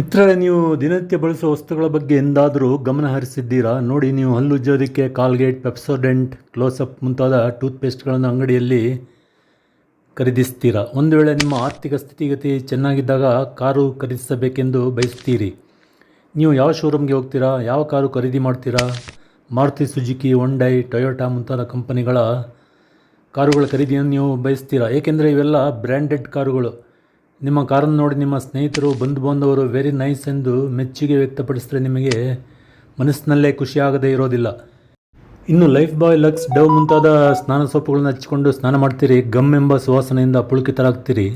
ಮಿತ್ರರೇ, ನೀವು ದಿನನಿತ್ಯ ಬಳಸುವ ವಸ್ತುಗಳ ಬಗ್ಗೆ ಎಂದಾದರೂ ಗಮನ ಹರಿಸಿದ್ದೀರಾ? ನೋಡಿ, ನೀವು ಹಲ್ಲುಜ್ಜೋದಕ್ಕೆ ಕಾಲ್ಗೇಟ್, ಪೆಪ್ಸೋಡೆಂಟ್ ಕ್ಲೋಸಪ್ ಮುಂತಾದ ಟೂತ್ಪೇಸ್ಟ್ಗಳನ್ನು ಅಂಗಡಿಯಲ್ಲಿ ಖರೀದಿಸ್ತೀರಾ? ಒಂದು ವೇಳೆ ನಿಮ್ಮ ಆರ್ಥಿಕ ಸ್ಥಿತಿಗತಿ ಚೆನ್ನಾಗಿದ್ದಾಗ ಕಾರು ಖರೀದಿಸಬೇಕೆಂದು ಬಯಸ್ತೀರಿ. ನೀವು ಯಾವ ಶೋರೂಮ್ಗೆ ಹೋಗ್ತೀರಾ? ಯಾವ ಕಾರು ಖರೀದಿ ಮಾಡ್ತೀರಾ? ಮಾರುತಿ ಸುಜುಕಿ ಹೊಂಡೈ ಟೊಯೋಟಾ ಮುಂತಾದ ಕಂಪನಿಗಳ ಕಾರುಗಳ ಖರೀದಿಯನ್ನು ನೀವು ಬಯಸ್ತೀರಾ? ಏಕೆಂದರೆ ಇವೆಲ್ಲ ಬ್ರ್ಯಾಂಡೆಡ್ ಕಾರುಗಳು. ನಿಮ್ಮ ಕಾರನ್ನು ನೋಡಿ ನಿಮ್ಮ ಸ್ನೇಹಿತರು ಬಂಧು ಬಾಂಧವರು ವೆರಿ ನೈಸ್ ಎಂದು ಮೆಚ್ಚುಗೆ ವ್ಯಕ್ತಪಡಿಸಿದ್ರೆ ನಿಮಗೆ ಮನಸ್ಸಿನಲ್ಲೇ ಖುಷಿಯಾಗದೇ ಇರೋದಿಲ್ಲ. ಇನ್ನು ಲೈಫ್ ಬಾಯ್ ಲಕ್ಸ್ ಡವ್ ಮುಂತಾದ ಸ್ನಾನ ಸೋಪುಗಳನ್ನು ಹಚ್ಚಿಕೊಂಡು ಸ್ನಾನ ಮಾಡ್ತೀರಿ, ಗಮ್ ಎಂಬ ಸುವಾಸನೆಯಿಂದ ಪುಳುಕಿತರಾಗ್ತೀರಿ.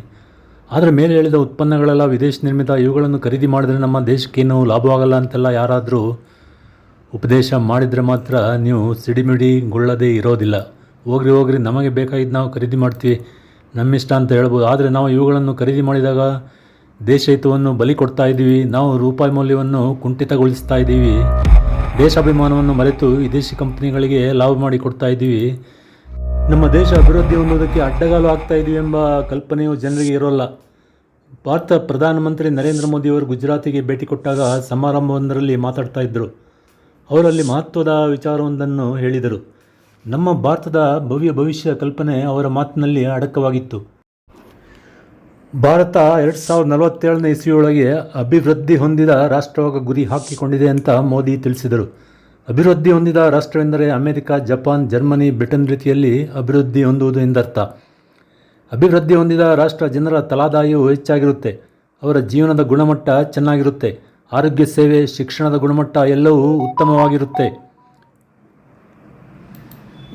ಆದರೆ ಮೇಲೆ ಹೇಳಿದ ಉತ್ಪನ್ನಗಳೆಲ್ಲ ವಿದೇಶ ನಿರ್ಮಿತ, ಇವುಗಳನ್ನು ಖರೀದಿ ಮಾಡಿದರೆ ನಮ್ಮ ದೇಶಕ್ಕೇನು ಲಾಭವಾಗಲ್ಲ ಅಂತೆಲ್ಲ ಯಾರಾದರೂ ಉಪದೇಶ ಮಾಡಿದರೆ ಮಾತ್ರ ನೀವು ಸಿಡಿಮಿಡಿಗೊಳ್ಳದೇ ಇರೋದಿಲ್ಲ. ಹೋಗ್ರಿ ಹೋಗ್ರಿ, ನಮಗೆ ಬೇಕಾಗಿದ್ದು ನಾವು ಖರೀದಿ ಮಾಡ್ತೀವಿ. ನಮ್ಮಿಷ್ಟ ಅಂತ ಹೇಳ್ಬೋದು. ಆದರೆ ನಾವು ಇವುಗಳನ್ನು ಖರೀದಿ ಮಾಡಿದಾಗ ದೇಶ ಹಿತವನ್ನು ಬಲಿ ಕೊಡ್ತಾ ಇದ್ದೀವಿ. ನಾವು ರೂಪಾಯಿ ಮೌಲ್ಯವನ್ನು ಕುಂಠಿತಗೊಳಿಸ್ತಾ ಇದ್ದೀವಿ. ದೇಶಾಭಿಮಾನವನ್ನು ಮರೆತು ವಿದೇಶಿ ಕಂಪ್ನಿಗಳಿಗೆ ಲಾಭ ಮಾಡಿ ಕೊಡ್ತಾ ಇದ್ದೀವಿ. ನಮ್ಮ ದೇಶ ಅಭಿವೃದ್ಧಿ ಹೊಂದೋದಕ್ಕೆ ಅಡ್ಡಗಾಲು ಆಗ್ತಾ ಇದ್ದೀವಿ ಎಂಬ ಕಲ್ಪನೆಯು ಜನರಿಗೆ ಇರೋಲ್ಲ. ಭಾರತ ಪ್ರಧಾನಮಂತ್ರಿ ನರೇಂದ್ರ ಮೋದಿಯವರು ಗುಜರಾತಿಗೆ ಭೇಟಿ ಕೊಟ್ಟಾಗ ಸಮಾರಂಭವೊಂದರಲ್ಲಿ ಮಾತಾಡ್ತಾ ಇದ್ದರು ಅವರಲ್ಲಿ ಮಹತ್ವದ ವಿಚಾರವೊಂದನ್ನು ಹೇಳಿದರು. ನಮ್ಮ ಭಾರತದ ಭವ್ಯ ಭವಿಷ್ಯ ಕಲ್ಪನೆ ಅವರ ಮಾತಿನಲ್ಲಿ ಅಡಕವಾಗಿತ್ತು. ಭಾರತ ಎರಡು ಸಾವಿರದ ನಲವತ್ತೇಳನೇ ಇಸ್ವಿಯೊಳಗೆ ಅಭಿವೃದ್ಧಿ ಹೊಂದಿದ ರಾಷ್ಟ್ರವಾಗ ಗುರಿ ಹಾಕಿಕೊಂಡಿದೆ ಅಂತ ಮೋದಿ ತಿಳಿಸಿದರು. ಅಭಿವೃದ್ಧಿ ಹೊಂದಿದ ರಾಷ್ಟ್ರವೆಂದರೆ ಅಮೆರಿಕ, ಜಪಾನ್, ಜರ್ಮನಿ, ಬ್ರಿಟನ್ ರೀತಿಯಲ್ಲಿ ಅಭಿವೃದ್ಧಿ ಹೊಂದುವುದು ಎಂದರ್ಥ. ಅಭಿವೃದ್ಧಿ ಹೊಂದಿದ ರಾಷ್ಟ್ರ ಜನರ ತಲಾದಾಯವು ಹೆಚ್ಚಾಗಿರುತ್ತೆ. ಅವರ ಜೀವನದ ಗುಣಮಟ್ಟ ಚೆನ್ನಾಗಿರುತ್ತೆ. ಆರೋಗ್ಯ ಸೇವೆ, ಶಿಕ್ಷಣದ ಗುಣಮಟ್ಟ ಎಲ್ಲವೂ ಉತ್ತಮವಾಗಿರುತ್ತೆ.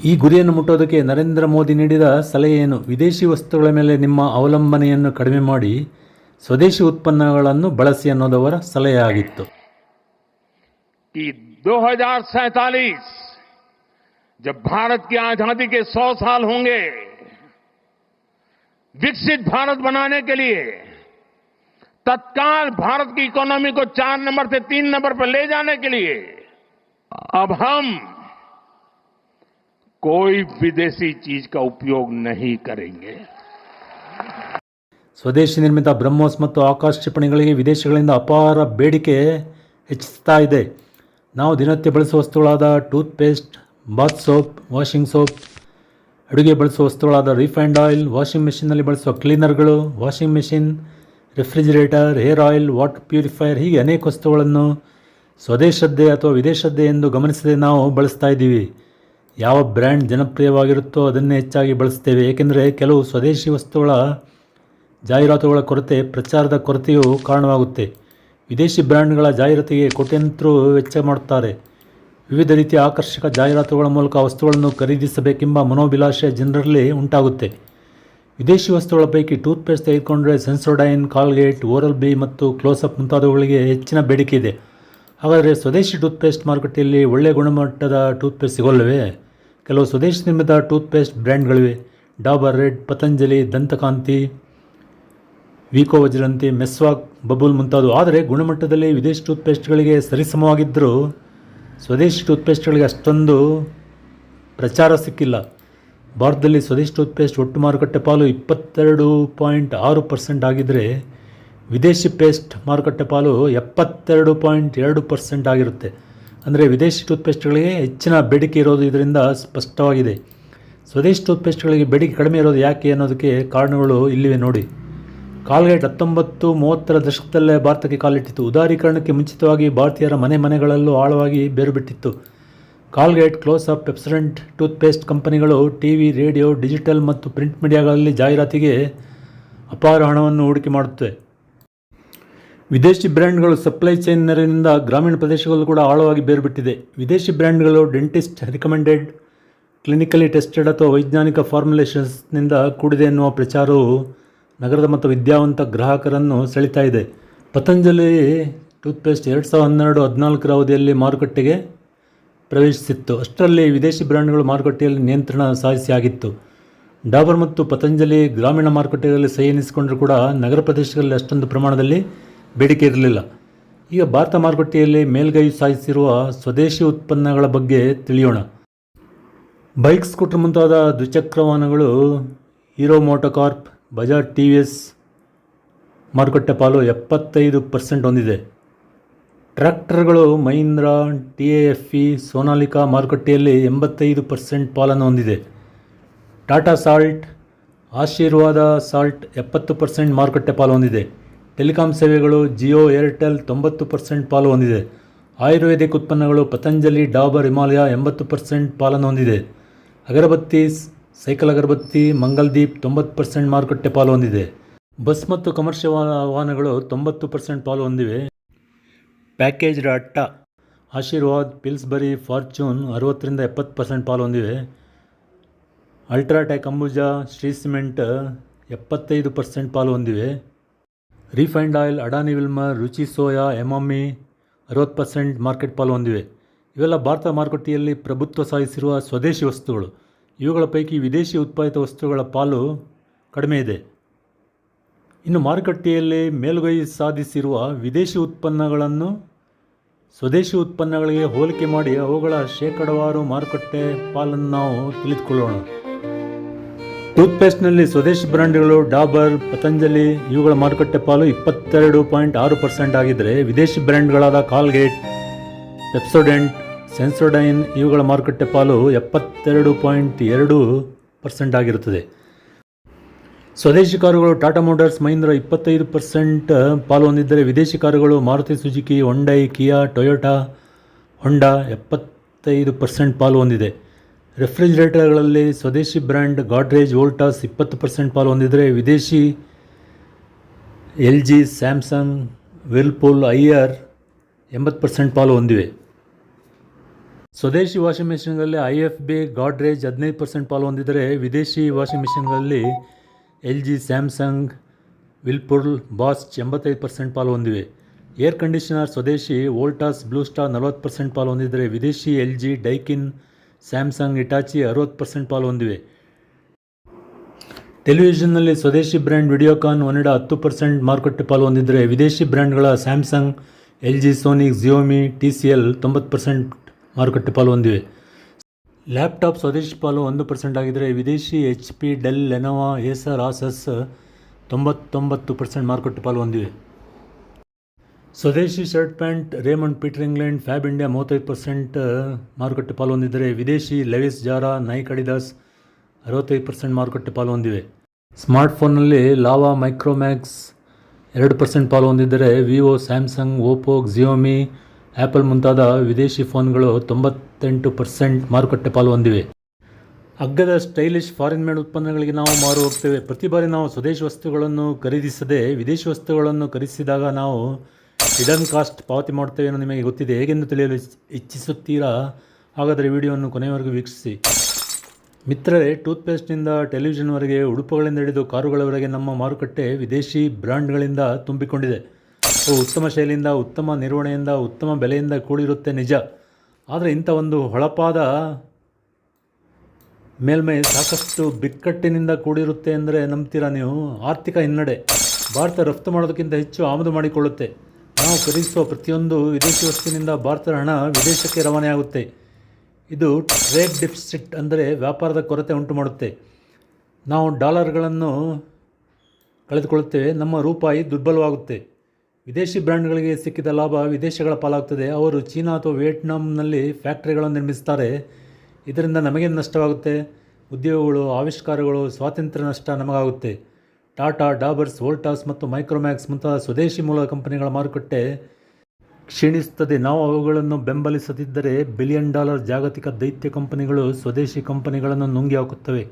ಈ ಗುರಿಯನ್ನು ಮುಟ್ಟೋದಕ್ಕೆ ನರೇಂದ್ರ ಮೋದಿ ನೀಡಿದ ಸಲಹೆ ಏನು ವಿದೇಶಿ ವಸ್ತುಗಳ ಮೇಲೆ ನಿಮ್ಮ ಅವಲಂಬನೆಯನ್ನು ಕಡಿಮೆ ಮಾಡಿ ಸ್ವದೇಶಿ ಉತ್ಪನ್ನಗಳನ್ನು ಬಳಸಿ ಅನ್ನೋದವರ ಸಲಹೆ ಆಗಿತ್ತು कि 2047 जब भारत की आजादी के 100 साल होंगे विकसित भारत बनाने के लिए तत्काल भारत की इकोनॉमी को चार नंबर से तीन नंबर पर ले जाने के लिए अब हम कोई विदेशी चीज का उपयोग नहीं करेंगे ಸ್ವದೇಶಿ ನಿರ್ಮಿತ ಬ್ರಹ್ಮೋಸ್ ಮತ್ತು ಆಕಾಶ ಕ್ಷಿಪಣಿಗಳಿಗೆ ವಿದೇಶಗಳಿಂದ ಅಪಾರ ಬೇಡಿಕೆ ಹೆಚ್ಚುತ್ತಾ ಇದೆ ನಾವು ದಿನನಿತ್ಯ ಬಳಸುವ ವಸ್ತುಗಳಾದ toothpaste bath soap washing soap ಅಡುಗೆ ಬಳಸುವ ವಸ್ತುಗಳಾದ ರಿಫೈಂಡ್ ಆಯಿಲ್ ವಾಷಿಂಗ್ ಮೆಷಿನ್ನಲ್ಲಿ ಬಳಸುವ ಕ್ಲೀನರ್ಗಳು washing machine refrigerator hair oil water purifier ಹೀಗೆ ಅನೇಕ ವಸ್ತುಗಳನ್ನು ಸ್ವದೇಶದ್ದೇ ಅಥವಾ ವಿದೇಶದ್ದೇ ಎಂದು ಗಮನಿಸದೆ ನಾವು ಬಳಸ್ತಾ ಇದ್ದೀವಿ ಯಾವ ಬ್ರ್ಯಾಂಡ್ ಜನಪ್ರಿಯವಾಗಿರುತ್ತೋ ಅದನ್ನೇ ಹೆಚ್ಚಾಗಿ ಬಳಸ್ತೇವೆ ಏಕೆಂದರೆ ಕೆಲವು ಸ್ವದೇಶಿ ವಸ್ತುಗಳ ಜಾಹೀರಾತುಗಳ ಕೊರತೆ, ಪ್ರಚಾರದ ಕೊರತೆಯೂ ಕಾರಣವಾಗುತ್ತೆ. ವಿದೇಶಿ ಬ್ರ್ಯಾಂಡ್ಗಳ ಜಾಹೀರಾತಿಗೆ ಕೋಟ್ಯಂತರೂ ವೆಚ್ಚ ಮಾಡುತ್ತಾರೆ. ವಿವಿಧ ರೀತಿಯ ಆಕರ್ಷಕ ಜಾಹೀರಾತುಗಳ ಮೂಲಕ ವಸ್ತುಗಳನ್ನು ಖರೀದಿಸಬೇಕೆಂಬ ಮನೋಭಿಲಾಷೆ ಜನರಲ್ಲಿ ಉಂಟಾಗುತ್ತೆ. ವಿದೇಶಿ ವಸ್ತುಗಳ ಪೈಕಿ ಟೂತ್ಪೇಸ್ಟ್ ತೆಗೆದುಕೊಂಡರೆ ಸೆನ್ಸೋಡೈನ್, ಕಾಲ್ಗೇಟ್, ಓರಲ್ ಬಿ ಮತ್ತು ಕ್ಲೋಸಪ್ ಮುಂತಾದವುಗಳಿಗೆ ಹೆಚ್ಚಿನ ಬೇಡಿಕೆ ಇದೆ. ಹಾಗಾದರೆ ಸ್ವದೇಶಿ ಟೂತ್ಪೇಸ್ಟ್ ಮಾರುಕಟ್ಟೆಯಲ್ಲಿ ಒಳ್ಳೆಯ ಗುಣಮಟ್ಟದ ಟೂತ್ಪೇಸ್ಟ್ ಸಿಗೋಲ್ಲವೇ? ಕೆಲವು ಸ್ವದೇಶಿ ನಿರ್ಮಿತ ಟೂತ್ಪೇಸ್ಟ್ ಬ್ರ್ಯಾಂಡ್ಗಳಿವೆ. ಡಾಬರ್ ರೆಡ್, ಪತಂಜಲಿ, ದಂತಕಾಂತಿ, ವಿಕೋ ವಜ್ರಂತಿ, ಮೆಸ್ವಾಕ್, ಬಬುಲ್ ಮುಂತಾದವು. ಆದರೆ ಗುಣಮಟ್ಟದಲ್ಲಿ ವಿದೇಶಿ ಟೂತ್ಪೇಸ್ಟ್ಗಳಿಗೆ ಸರಿಸಮವಾಗಿದ್ದರೂ ಸ್ವದೇಶಿ ಟೂತ್ಪೇಸ್ಟ್ಗಳಿಗೆ ಅಷ್ಟೊಂದು ಪ್ರಚಾರ ಸಿಕ್ಕಿಲ್ಲ. ಭಾರತದಲ್ಲಿ ಸ್ವದೇಶಿ ಟೂತ್ಪೇಸ್ಟ್ ಒಟ್ಟು ಮಾರುಕಟ್ಟೆ ಪಾಲು ಇಪ್ಪತ್ತೆರಡು ಪಾಯಿಂಟ್ ಆರು ಪರ್ಸೆಂಟ್ ಆಗಿದ್ದರೆ ವಿದೇಶಿ ಪೇಸ್ಟ್ ಮಾರುಕಟ್ಟೆ ಪಾಲು ಎಪ್ಪತ್ತೆರಡು ಪಾಯಿಂಟ್ ಎರಡು ಪರ್ಸೆಂಟ್ ಆಗಿರುತ್ತೆ. ಅಂದರೆ ವಿದೇಶಿ ಟೂತ್ಪೇಸ್ಟ್ಗಳಿಗೆ ಹೆಚ್ಚಿನ ಬೇಡಿಕೆ ಇರೋದು ಇದರಿಂದ ಸ್ಪಷ್ಟವಾಗಿದೆ. ಸ್ವದೇಶಿ ಟೂತ್ಪೇಸ್ಟ್ಗಳಿಗೆ ಬೇಡಿಕೆ ಕಡಿಮೆ ಇರೋದು ಯಾಕೆ ಅನ್ನೋದಕ್ಕೆ ಕಾರಣಗಳು ಇಲ್ಲಿವೆ ನೋಡಿ. ಕಾಲ್ಗೇಟ್ ಹತ್ತೊಂಬತ್ತು ಮೂವತ್ತರ ದಶಕದಲ್ಲೇ ಭಾರತಕ್ಕೆ ಕಾಲಿಟ್ಟಿತ್ತು. ಉದಾರೀಕರಣಕ್ಕೆ ಮುಂಚಿತವಾಗಿ ಭಾರತೀಯರ ಮನೆ ಮನೆಗಳಲ್ಲೂ ಆಳವಾಗಿ ಬೇರುಬಿಟ್ಟಿತ್ತು. Colgate close up Pepsodent toothpaste ಕಂಪನಿಗಳು ಟಿ ವಿ ರೇಡಿಯೋ, ಡಿಜಿಟಲ್ ಮತ್ತು ಪ್ರಿಂಟ್ ಮೀಡಿಯಾಗಳಲ್ಲಿ ಜಾಹೀರಾತಿಗೆ ಅಪಾರ ಹಣವನ್ನು ಹೂಡಿಕೆ ಮಾಡುತ್ತವೆ. ವಿದೇಶಿ ಬ್ರ್ಯಾಂಡ್ಗಳು ಸಪ್ಲೈ ಚೈನ್ ನೆರವಿನಿಂದ ಗ್ರಾಮೀಣ ಪ್ರದೇಶಗಳಲ್ಲೂ ಕೂಡ ಆಳವಾಗಿ ಬೇರ್ಬಿಟ್ಟಿದೆ. ವಿದೇಶಿ ಬ್ರ್ಯಾಂಡ್ಗಳು ಡೆಂಟಿಸ್ಟ್, ರಿಕಮೆಂಡೆಡ್, ಕ್ಲಿನಿಕಲಿ ಟೆಸ್ಟೆಡ್ ಅಥವಾ ವೈಜ್ಞಾನಿಕ ಫಾರ್ಮುಲೇಷನ್ಸ್ನಿಂದ ಕೂಡಿದೆ ಎನ್ನುವ ಪ್ರಚಾರವು ನಗರದ ಮತ್ತು ವಿದ್ಯಾವಂತ ಗ್ರಾಹಕರನ್ನು ಸೆಳಿತಾ ಇದೆ. ಪತಂಜಲಿ ಟೂತ್ಪೇಸ್ಟ್ ಎರಡು ಸಾವಿರದ ಹನ್ನೆರಡು ಹದಿನಾಲ್ಕರ ಅವಧಿಯಲ್ಲಿ ಮಾರುಕಟ್ಟೆಗೆ ಪ್ರವೇಶಿಸಿತ್ತು. ಅಷ್ಟರಲ್ಲಿ ವಿದೇಶಿ ಬ್ರ್ಯಾಂಡ್ಗಳು ಮಾರುಕಟ್ಟೆಯಲ್ಲಿ ನಿಯಂತ್ರಣ ಸಾಧಿಸಿ ಆಗಿತ್ತು. ಡಾಬರ್ ಮತ್ತು ಪತಂಜಲಿ ಗ್ರಾಮೀಣ ಮಾರುಕಟ್ಟೆಗಳಲ್ಲಿ ಸಹಿ ಎನಿಸಿಕೊಂಡರೂ ಕೂಡ ನಗರ ಪ್ರದೇಶಗಳಲ್ಲಿ ಅಷ್ಟೊಂದು ಪ್ರಮಾಣದಲ್ಲಿ ಬೇಡಿಕೆ ಇರಲಿಲ್ಲ. ಈಗ ಭಾರತ ಮಾರುಕಟ್ಟೆಯಲ್ಲಿ ಮೇಲ್ಗೈ ಸಾಧಿಸಿರುವ ಸ್ವದೇಶಿ ಉತ್ಪನ್ನಗಳ ಬಗ್ಗೆ ತಿಳಿಯೋಣ. ಬೈಕ್, ಸ್ಕೂಟರ್ ಮುಂತಾದ ದ್ವಿಚಕ್ರ ವಾಹನಗಳು, Hero MotoCorp Bajaj T V S ಮಾರುಕಟ್ಟೆ ಪಾಲು ಎಪ್ಪತ್ತೈದು ಪರ್ಸೆಂಟ್ ಹೊಂದಿದೆ. ಟ್ರ್ಯಾಕ್ಟರ್ಗಳು Mahindra, T A F E, Sonalika ಮಾರುಕಟ್ಟೆಯಲ್ಲಿ ಎಂಬತ್ತೈದು ಪರ್ಸೆಂಟ್ ಪಾಲನ್ನು ಹೊಂದಿದೆ. ಟಾಟಾ ಸಾಲ್ಟ್, ಆಶೀರ್ವಾದ ಸಾಲ್ಟ್ ಎಪ್ಪತ್ತು ಪರ್ಸೆಂಟ್ ಮಾರುಕಟ್ಟೆ ಪಾಲು ಹೊಂದಿದೆ. ಟೆಲಿಕಾಂ ಸೇವೆಗಳು ಜಿಯೋ, ಏರ್ಟೆಲ್ ತೊಂಬತ್ತು ಪರ್ಸೆಂಟ್ ಪಾಲು ಹೊಂದಿದೆ. ಆಯುರ್ವೇದಿಕ್ ಉತ್ಪನ್ನಗಳು ಪತಂಜಲಿ, ಡಾಬರ್, ಹಿಮಾಲಯ ಎಂಬತ್ತು ಪರ್ಸೆಂಟ್ ಪಾಲನ್ನು ಹೊಂದಿದೆ. ಅಗರಬತ್ತಿ, ಸೈಕಲ್ ಅಗರಬತ್ತಿ, ಮಂಗಲ್ದೀಪ್ ತೊಂಬತ್ತು ಪರ್ಸೆಂಟ್ ಮಾರುಕಟ್ಟೆ ಪಾಲು ಹೊಂದಿದೆ. ಬಸ್ ಮತ್ತು ಕಮರ್ಷಿಯಲ್ ವಾಹನಗಳು ತೊಂಬತ್ತು ಪರ್ಸೆಂಟ್ ಪಾಲು ಹೊಂದಿವೆ. ಪ್ಯಾಕೇಜ್ಡ್ ಅಟ್ಟ, ಆಶೀರ್ವಾದ್, ಪಿಲ್ಸ್ಬರಿ ಫಾರ್ಚೂನ್ ಅರವತ್ತರಿಂದ ಎಪ್ಪತ್ತು ಪರ್ಸೆಂಟ್ ಪಾಲು ಹೊಂದಿವೆ. ಅಲ್ಟ್ರಾಟೆಕ್ ಅಂಬುಜಾ, ಶ್ರೀ ಸಿಮೆಂಟ್ ಎಪ್ಪತ್ತೈದು ಪರ್ಸೆಂಟ್ ಪಾಲು ಹೊಂದಿವೆ. ರಿಫೈನ್ಡ್ ಆಯಿಲ್, ಅಡಾನಿ ವಿಲ್ಮರ್ ರುಚಿ ಸೋಯಾ ಎಮಾಮಿ ಅರವತ್ತು ಪರ್ಸೆಂಟ್ ಮಾರ್ಕೆಟ್ ಪಾಲು ಹೊಂದಿವೆ. ಇವೆಲ್ಲ ಭಾರತ ಮಾರುಕಟ್ಟೆಯಲ್ಲಿ ಪ್ರಭುತ್ವ ಸಾಧಿಸಿರುವ ಸ್ವದೇಶಿ ವಸ್ತುಗಳು. ಇವುಗಳ ಪೈಕಿ ವಿದೇಶಿ ಉತ್ಪಾದಿತ ವಸ್ತುಗಳ ಪಾಲು ಕಡಿಮೆ ಇದೆ. ಇನ್ನು ಮಾರುಕಟ್ಟೆಯಲ್ಲಿ ಮೇಲುಗೈ ಸಾಧಿಸಿರುವ ವಿದೇಶಿ ಉತ್ಪನ್ನಗಳನ್ನು ಸ್ವದೇಶಿ ಉತ್ಪನ್ನಗಳಿಗೆ ಹೋಲಿಕೆ ಮಾಡಿ ಅವುಗಳ ಶೇಕಡವಾರು ಮಾರುಕಟ್ಟೆ ಪಾಲನ್ನು ನಾವು ತಿಳಿದುಕೊಳ್ಳೋಣ. ಟೂತ್ಪೇಸ್ಟ್ನಲ್ಲಿ ಸ್ವದೇಶಿ ಬ್ರ್ಯಾಂಡ್ಗಳು ಡಾಬರ್, ಪತಂಜಲಿ ಇವುಗಳ ಮಾರುಕಟ್ಟೆ ಪಾಲು ಇಪ್ಪತ್ತೆರಡು ಪಾಯಿಂಟ್ ಆರು ಪರ್ಸೆಂಟ್ ಆಗಿದ್ದರೆ ವಿದೇಶಿ ಬ್ರ್ಯಾಂಡ್ಗಳಾದ ಕಾಲ್ಗೇಟ್, ಪೆಪ್ಸೋಡೆಂಟ್, ಸೆನ್ಸೋಡೈನ್ ಇವುಗಳ ಮಾರುಕಟ್ಟೆ ಪಾಲು ಎಪ್ಪತ್ತೆರಡು ಪಾಯಿಂಟ್ ಎರಡು ಪರ್ಸೆಂಟ್ ಆಗಿರುತ್ತದೆ. ಸ್ವದೇಶಿ ಕಾರುಗಳು ಟಾಟಾ ಮೋಟರ್ಸ್, ಮಹೀಂದ್ರ ಇಪ್ಪತ್ತೈದು ಪರ್ಸೆಂಟ್ ಪಾಲು ಹೊಂದಿದ್ದರೆ ವಿದೇಶಿ ಕಾರುಗಳು Maruti Suzuki Hyundai Kia Toyota Honda ಎಪ್ಪತ್ತೈದು ಪರ್ಸೆಂಟ್ ಪಾಲು ಹೊಂದಿದೆ. ರೆಫ್ರಿಜಿರೇಟರ್ಗಳಲ್ಲಿ ಸ್ವದೇಶಿ ಬ್ರ್ಯಾಂಡ್ ಗಾಡ್ರೇಜ್ ವೋಲ್ಟಾಸ್ ಇಪ್ಪತ್ತು ಪರ್ಸೆಂಟ್ ಪಾಲು ಹೊಂದಿದರೆ ವಿದೇಶಿ L G Samsung, Whirlpool, IR ಎಂಬತ್ತು ಪರ್ಸೆಂಟ್ ಪಾಲು ಹೊಂದಿವೆ. ಸ್ವದೇಶಿ ವಾಷಿಂಗ್ ಮೆಷಿನ್ಗಳಲ್ಲಿ ಐ ಎಫ್ ಬಿ ಗಾಡ್ರೇಜ್ ಹದಿನೈದು ಪರ್ಸೆಂಟ್ ಪಾಲು ಹೊಂದಿದರೆ ವಿದೇಶಿ washing ಮೆಷಿನ್ಗಳಲ್ಲಿ L G Samsung Whirlpool Bosch ಎಂಬತ್ತೈದು ಪರ್ಸೆಂಟ್ ಪಾಲು ಹೊಂದಿವೆ. ಏರ್ ಕಂಡೀಷನರ್ ಸ್ವದೇಶಿ ವೋಲ್ಟಾಸ್ ಬ್ಲೂ ಸ್ಟಾರ್ ನಲವತ್ತು ಪರ್ಸೆಂಟ್ ಪಾಲು ಹೊಂದಿದರೆ ವಿದೇಶಿ L G Daikin Samsung Hitachi ಅರವತ್ತು ಪರ್ಸೆಂಟ್ ಪಾಲು ಹೊಂದಿವೆ. ಟೆಲಿವಿಷನ್ನಲ್ಲಿ ಸ್ವದೇಶಿ ಬ್ರ್ಯಾಂಡ್ ವಿಡಿಯೋಕಾನ್ ಒನಿಡಾ ಹತ್ತು ಪರ್ಸೆಂಟ್ ಮಾರುಕಟ್ಟೆ ಪಾಲು ಹೊಂದಿದ್ದರೆ ವಿದೇಶಿ ಬ್ರ್ಯಾಂಡ್ಗಳ Samsung L G Sonic Xiaomi, T C L ತೊಂಬತ್ತು ಪರ್ಸೆಂಟ್ ಮಾರುಕಟ್ಟೆ ಪಾಲು ಹೊಂದಿವೆ. ಲ್ಯಾಪ್ಟಾಪ್ ಸ್ವದೇಶಿ ಪಾಲು ಒಂದು ಪರ್ಸೆಂಟ್ ಆಗಿದ್ದರೆ ವಿದೇಶಿ H P, Dell, Lenovo, Acer Asus ತೊಂಬತ್ತೊಂಬತ್ತು ಪರ್ಸೆಂಟ್ ಮಾರುಕಟ್ಟೆ ಪಾಲು ಹೊಂದಿವೆ. ಸ್ವದೇಶಿ shirt pant, Raymond Peter England, Fab India ಮೂವತ್ತೈದು ಪರ್ಸೆಂಟ್ ಮಾರುಕಟ್ಟೆ ಪಾಲು ಹೊಂದಿದ್ದರೆ ವಿದೇಶಿ ಲೆವಿಸ್, ಜಾರಾ, ನೈಕ್ ಅಡಿದಾಸ್ ಅರವತ್ತೈದು ಪರ್ಸೆಂಟ್ ಮಾರುಕಟ್ಟೆ ಪಾಲು ಹೊಂದಿವೆ ಸ್ಮಾರ್ಟ್ಫೋನ್ನಲ್ಲಿ ಲಾವಾ ಮೈಕ್ರೋಮ್ಯಾಕ್ಸ್ ಎರಡು ಪರ್ಸೆಂಟ್ ಪಾಲು ಹೊಂದಿದ್ದರೆ Vivo, Samsung Oppo Xiaomi Apple ಮುಂತಾದ ವಿದೇಶಿ ಫೋನ್ಗಳು ತೊಂಬತ್ತೆಂಟು ಪರ್ಸೆಂಟ್ ಮಾರುಕಟ್ಟೆ ಪಾಲು ಹೊಂದಿವೆ ಅಗ್ಗದ ಸ್ಟೈಲಿಶ್ ಫಾರಿನ್ ಮೇಡ್ ಉತ್ಪನ್ನಗಳಿಗೆ ನಾವು ಮಾರು ಹೋಗ್ತೇವೆ. ಪ್ರತಿ ಬಾರಿ ನಾವು ಸ್ವದೇಶಿ ವಸ್ತುಗಳನ್ನು ಖರೀದಿಸದೆ ವಿದೇಶಿ ವಸ್ತುಗಳನ್ನು ಖರೀದಿಸಿದಾಗ ನಾವು ಹಿಡನ್ ಕಾಸ್ಟ್ ಪಾವತಿ ಅನ್ನೋ ನಿಮಗೆ ಗೊತ್ತಿದೆ. ಹೇಗೆಂದು ತಿಳಿಯಲು ಇಚ್- ಇಚ್ಛಿಸುತ್ತೀರಾ? ಹಾಗಾದರೆ ವಿಡಿಯೋವನ್ನು ಕೊನೆಯವರೆಗೂ ವೀಕ್ಷಿಸಿ. ಮಿತ್ರರೇ, ಟೂತ್ಪೇಸ್ಟ್ನಿಂದ ಟೆಲಿವಿಷನ್ವರೆಗೆ ಉಡುಪುಗಳಿಂದ ಹಿಡಿದು ಕಾರುಗಳವರೆಗೆ ನಮ್ಮ ಮಾರುಕಟ್ಟೆ ವಿದೇಶಿ ಬ್ರ್ಯಾಂಡ್ಗಳಿಂದ ತುಂಬಿಕೊಂಡಿದೆ. ಉತ್ತಮ ಶೈಲಿಯಿಂದ, ಉತ್ತಮ ನಿರ್ವಹಣೆಯಿಂದ, ಉತ್ತಮ ಬೆಲೆಯಿಂದ ಕೂಡಿರುತ್ತೆ ನಿಜ. ಆದರೆ ಇಂಥ ಒಂದು ಹೊಳಪಾದ ಮೇಲ್ಮೈ ಸಾಕಷ್ಟು ಬಿಕ್ಕಟ್ಟಿನಿಂದ ಕೂಡಿರುತ್ತೆ ಅಂದರೆ ನಂಬ್ತೀರಾ ನೀವು? ಆರ್ಥಿಕ ಹಿನ್ನಡೆ. ಭಾರತ ರಫ್ತು ಮಾಡೋದಕ್ಕಿಂತ ಹೆಚ್ಚು ಆಮದು ಮಾಡಿಕೊಳ್ಳುತ್ತೆ. ನಾವು ಖರೀದಿಸುವ ಪ್ರತಿಯೊಂದು ವಿದೇಶಿ ವಸ್ತುವಿನಿಂದ ಭಾರತದ ಹಣ ವಿದೇಶಕ್ಕೆ ರವಾನೆಯಾಗುತ್ತೆ ಇದು ಟ್ರೇಡ್ ಡೆಫಿಸಿಟ್ ಅಂದರೆ ವ್ಯಾಪಾರದ ಕೊರತೆ ಉಂಟು ಮಾಡುತ್ತೆ. ನಾವು ಡಾಲರ್ಗಳನ್ನು ಕಳೆದುಕೊಳ್ಳುತ್ತೇವೆ. ನಮ್ಮ ರೂಪಾಯಿ ದುರ್ಬಲವಾಗುತ್ತೆ. ವಿದೇಶಿ ಬ್ರ್ಯಾಂಡ್ಗಳಿಗೆ ಸಿಕ್ಕಿದ ಲಾಭ ವಿದೇಶಗಳ ಪಾಲಾಗ್ತದೆ. ಅವರು ಚೀನಾ ಅಥವಾ ವಿಯೆಟ್ನಾಂನಲ್ಲಿ ಫ್ಯಾಕ್ಟರಿಗಳನ್ನು ನಿರ್ಮಿಸ್ತಾರೆ ಇದರಿಂದ ನಮಗೇನು ನಷ್ಟವಾಗುತ್ತೆ? ಉದ್ಯೋಗಗಳು, ಆವಿಷ್ಕಾರಗಳು, ಸ್ವಾತಂತ್ರ್ಯ ನಷ್ಟ ನಮಗಾಗುತ್ತೆ. ಟಾಟಾ, ಡಾಬರ್ಸ್, ವೋಲ್ಟಾಸ್ ಮತ್ತು ಮೈಕ್ರೋಮ್ಯಾಕ್ಸ್ ಮುಂತಾದ ಸ್ವದೇಶಿ ಮೂಲ ಕಂಪನಿಗಳ ಮಾರುಕಟ್ಟೆ ಕ್ಷೀಣಿಸುತ್ತದೆ. ನಾವು ಅವುಗಳನ್ನು ಬೆಂಬಲಿಸದಿದ್ದರೆ ಬಿಲಿಯನ್ ಡಾಲರ್ ಜಾಗತಿಕ ದೈತ್ಯ ಕಂಪನಿಗಳು ಸ್ವದೇಶಿ ಕಂಪನಿಗಳನ್ನು ನುಂಗಿ ಹಾಕುತ್ತವೆ.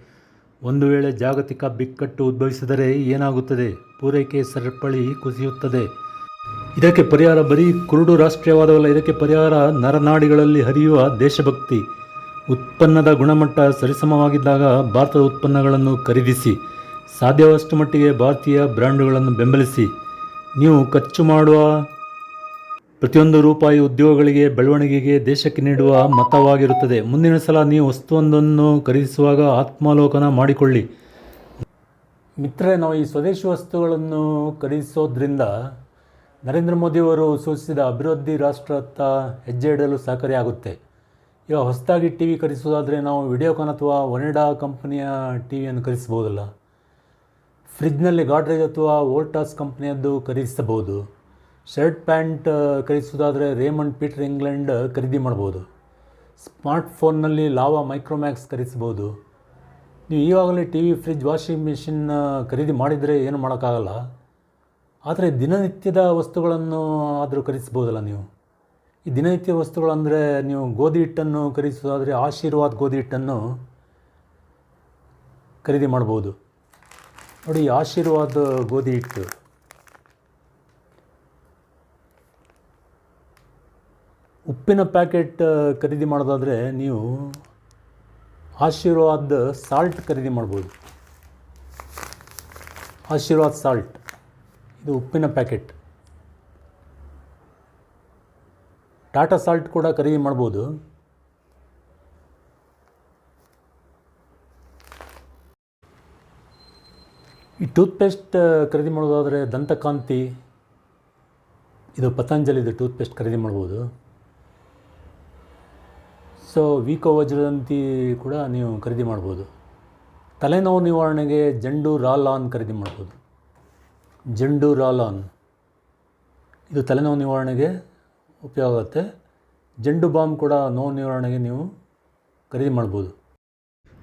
ಒಂದು ವೇಳೆ ಜಾಗತಿಕ ಬಿಕ್ಕಟ್ಟು ಉದ್ಭವಿಸಿದರೆ ಏನಾಗುತ್ತದೆ? ಪೂರೈಕೆ ಸರಪಳಿ ಕುಸಿಯುತ್ತದೆ. ಇದಕ್ಕೆ ಪರಿಹಾರ ಬರೀ ಕುರುಡು ರಾಷ್ಟ್ರೀಯವಾದವಲ್ಲ, ಇದಕ್ಕೆ ಪರಿಹಾರ ನರನಾಡಿಗಳಲ್ಲಿ ಹರಿಯುವ ದೇಶಭಕ್ತಿ. ಉತ್ಪನ್ನದ ಗುಣಮಟ್ಟ ಸರಿಸಮವಾಗಿದ್ದಾಗ ಭಾರತದ ಉತ್ಪನ್ನಗಳನ್ನು ಖರೀದಿಸಿ. ಸಾಧ್ಯವಷ್ಟು ಮಟ್ಟಿಗೆ ಭಾರತೀಯ ಬ್ರ್ಯಾಂಡ್ಗಳನ್ನು ಬೆಂಬಲಿಸಿ, ನೀವು ಖರ್ಚು ಮಾಡುವ ಪ್ರತಿಯೊಂದು ರೂಪಾಯಿ ಉದ್ಯೋಗಗಳಿಗೆ, ಬೆಳವಣಿಗೆಗೆ ದೇಶಕ್ಕೆ ನೀಡುವ ಮತವಾಗಿರುತ್ತದೆ. ಮುಂದಿನ ಸಲ ನೀವು ವಸ್ತುವೊಂದನ್ನು ಖರೀದಿಸುವಾಗ ಆತ್ಮಾವಲೋಕನ ಮಾಡಿಕೊಳ್ಳಿ. ಮಿತ್ರರೇ, ನಾವು ಈ ಸ್ವದೇಶಿ ವಸ್ತುಗಳನ್ನು ಖರೀದಿಸೋದ್ರಿಂದ ನರೇಂದ್ರ ಮೋದಿಯವರು ಸೂಚಿಸಿದ ಅಭಿವೃದ್ಧಿ ರಾಷ್ಟ್ರತ್ತ ಹೆಜ್ಜೆ ಇಡಲು ಸಹಕಾರಿಯಾಗುತ್ತೆ. ಇವಾಗ ಹೊಸದಾಗಿ ಟಿ ವಿ ಖರೀದಿಸೋದಾದರೆ ನಾವು ವಿಡಿಯೋಕಾನ್ ಅಥವಾ ಒನೆಡಾ ಕಂಪನಿಯ ಟಿ ವಿಯನ್ನು ಖರೀದಿಸ್ಬೋದಲ್ಲ ಫ್ರಿಜ್ನಲ್ಲಿ ಗಾಡ್ರೇಜ್ ಅಥವಾ ವೋಲ್ಟಾಸ್ ಕಂಪ್ನಿಯದ್ದು ಖರೀದಿಸಬಹುದು. ಶರ್ಟ್ ಪ್ಯಾಂಟ್ ಖರೀದಿಸೋದಾದರೆ ರೇಮಂಡ್ ಪೀಟರ್ ಇಂಗ್ಲೆಂಡ್ ಖರೀದಿ ಮಾಡ್ಬೋದು ಸ್ಮಾರ್ಟ್ಫೋನ್ನಲ್ಲಿ ಲಾವಾ ಮೈಕ್ರೋಮ್ಯಾಕ್ಸ್ ಖರೀದಿಸ್ಬೋದು ನೀವು ಈವಾಗಲೇ T V fridge, washing machine ಖರೀದಿ ಮಾಡಿದರೆ ಏನು ಮಾಡೋಕ್ಕಾಗಲ್ಲ. ಆದರೆ ದಿನನಿತ್ಯದ ವಸ್ತುಗಳನ್ನು ಆದರೂ ಖರೀದಿಸ್ಬೋದಲ್ಲ ನೀವು. ಈ ದಿನನಿತ್ಯ ವಸ್ತುಗಳಂದರೆ ನೀವು ಗೋಧಿ ಹಿಟ್ಟನ್ನು ಖರೀದಿಸೋದಾದರೆ ಆಶೀರ್ವಾದ್ ಗೋಧಿ ಹಿಟ್ಟನ್ನು ಖರೀದಿ ಮಾಡ್ಬೋದು ನೋಡಿ, ಆಶೀರ್ವಾದ ಗೋಧಿ ಹಿಟ್ಟು. ಉಪ್ಪಿನ ಪ್ಯಾಕೆಟ್ ಖರೀದಿ ಮಾಡೋದಾದರೆ ನೀವು ಆಶೀರ್ವಾದ ಸಾಲ್ಟ್ ಖರೀದಿ ಮಾಡ್ಬೋದು. ಆಶೀರ್ವಾದ್ ಸಾಲ್ಟ್. ಇದು ಉಪ್ಪಿನ ಪ್ಯಾಕೆಟ್. ಟಾಟಾ ಸಾಲ್ಟ್ ಕೂಡ ಖರೀದಿ ಮಾಡ್ಬೋದು. ಈ ಟೂತ್ಪೇಸ್ಟ್ ಖರೀದಿ ಮಾಡೋದಾದರೆ ದಂತಕಾಂತಿ, ಇದು ಪತಂಜಲಿದು ಟೂತ್ಪೇಸ್ಟ್ ಖರೀದಿ ಮಾಡ್ಬೋದು. ಸೊ ವೀಕೋ ವಜ್ರದಂತಿ ಕೂಡ ನೀವು ಖರೀದಿ ಮಾಡ್ಬೋದು. ತಲೆನೋವು ನಿವಾರಣೆಗೆ ಜಂಡು ರಾಲಾನ್ ಖರೀದಿ ಮಾಡ್ಬೋದು. ಜಂಡು ರಾಲಾನ್ ಇದು ತಲೆನೋವು ನಿವಾರಣೆಗೆ ಉಪಯೋಗ ಆಗುತ್ತೆ. ಜಂಡು ಬಾಂಬ್ ಕೂಡ ನೋವು ನಿವಾರಣೆಗೆ ನೀವು ಖರೀದಿ ಮಾಡ್ಬೋದು.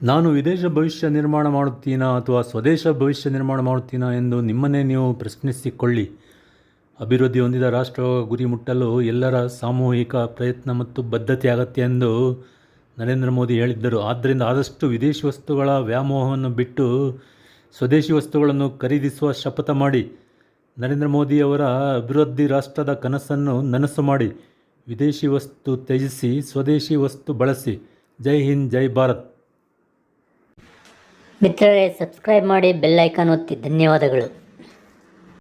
ನಾನು ವಿದೇಶ ಭವಿಷ್ಯ ನಿರ್ಮಾಣ ಮಾಡುತ್ತೀನಾ ಅಥವಾ ಸ್ವದೇಶ ಭವಿಷ್ಯ ನಿರ್ಮಾಣ ಮಾಡುತ್ತೀನಾ ಎಂದು ನಿಮ್ಮನ್ನೇ ನೀವು ಪ್ರಶ್ನಿಸಿಕೊಳ್ಳಿ. ಅಭಿವೃದ್ಧಿ ಹೊಂದಿದ ರಾಷ್ಟ್ರ ಗುರಿ ಮುಟ್ಟಲು ಎಲ್ಲರ ಸಾಮೂಹಿಕ ಪ್ರಯತ್ನ ಮತ್ತು ಬದ್ಧತೆ ಅಗತ್ಯ ಎಂದು ನರೇಂದ್ರ ಮೋದಿ ಹೇಳಿದ್ದರು. ಆದ್ದರಿಂದ ಆದಷ್ಟು ವಿದೇಶಿ ವಸ್ತುಗಳ ವ್ಯಾಮೋಹವನ್ನು ಬಿಟ್ಟು ಸ್ವದೇಶಿ ವಸ್ತುಗಳನ್ನು ಖರೀದಿಸುವ ಶಪಥ ಮಾಡಿ. ನರೇಂದ್ರ ಮೋದಿಯವರ ಅಭಿವೃದ್ಧಿ ರಾಷ್ಟ್ರದ ಕನಸನ್ನು ನನಸು ಮಾಡಿ. ವಿದೇಶಿ ವಸ್ತು ತ್ಯಜಿಸಿ, ಸ್ವದೇಶಿ ವಸ್ತು ಬಳಸಿ. ಜೈ ಹಿಂದ್, ಜೈ ಭಾರತ್. ಮಿತ್ರರೇ ಸಬ್ಸ್ಕ್ರೈಬ್ ಮಾಡಿ ಬೆಲ್ ಐಕಾನ್ ಒತ್ತಿ. ಧನ್ಯವಾದಗಳು.